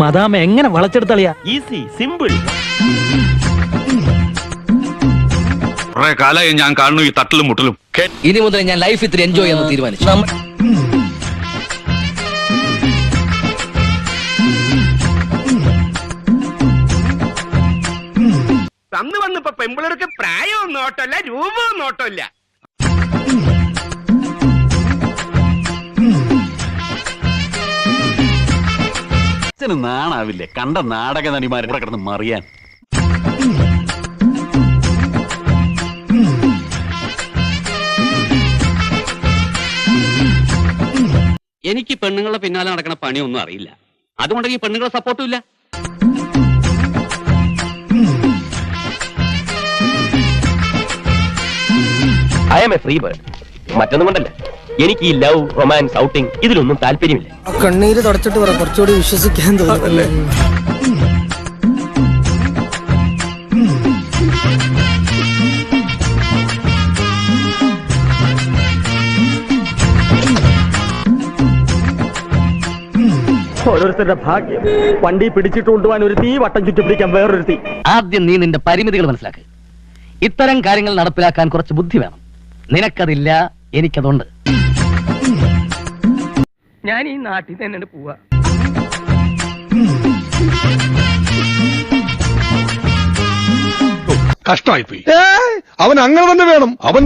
മദാമ എങ്ങനെ വളച്ചെടുത്തളിയാ? Easy simple കുറെ കാലമായി ഞാൻ കാണുന്നു ഈ തട്ടലും മുട്ടലും. ഇനി മുതൽ ഞാൻ ലൈഫ് ഇത്തിരി എൻജോയ് ചെയ്യാൻ തീരുമാനിച്ചു. അന്ന് വന്നിപ്പോ പെമ്പിളർക്ക് പ്രായവും നോട്ടല്ല രൂപവും നോട്ടമില്ല അച്ഛന് നാണാവില്ലേ? കണ്ട നാടക നടിമാരെ കൂടെ കിടന്ന് മറിയാൻ. എനിക്ക് പെണ്ണുങ്ങളുടെ പിന്നാലെ നടക്കുന്ന പണിയൊന്നും അറിയില്ല. അതുകൊണ്ട് ഈ പെണ്ണുങ്ങളെ സപ്പോർട്ടും ഇല്ല. I M A free bird മറ്റൊന്നും കൊണ്ടല്ല. എനിക്ക് ഈ ലവ് റൊമാൻസ് ഔട്ടിംഗ് ഇതിലൊന്നും താല്പര്യമില്ല. കണ്ണീര് തുടച്ചിട്ട് പറ കുറച്ചുകൂടി വിശ്വസിക്കാൻ തോന്നുന്നല്ലേ? ഓരോരുത്തരുടെ ഭാഗ്യം. വണ്ടി പിടിച്ചിട്ട് കൊണ്ടുപോകാൻ ഒരു തീ വട്ടം ചുറ്റിപ്പിടിക്കാൻ വേറൊരു തീ. ആദ്യം നീ നിന്റെ പരിമിതികൾ മനസ്സിലാക്ക്. ഇത്തരം കാര്യങ്ങൾ നടപ്പിലാക്കാൻ കുറച്ച് ബുദ്ധി വേണം. നിനക്കതില്ല എനിക്കതുണ്ട്. ഞാൻ ഈ നാട്ടിൽ തന്നെ പോവാ. കഷ്ടമായിപ്പോയി അവൻ അങ്ങനെ തന്നെ വേണം. അവൻ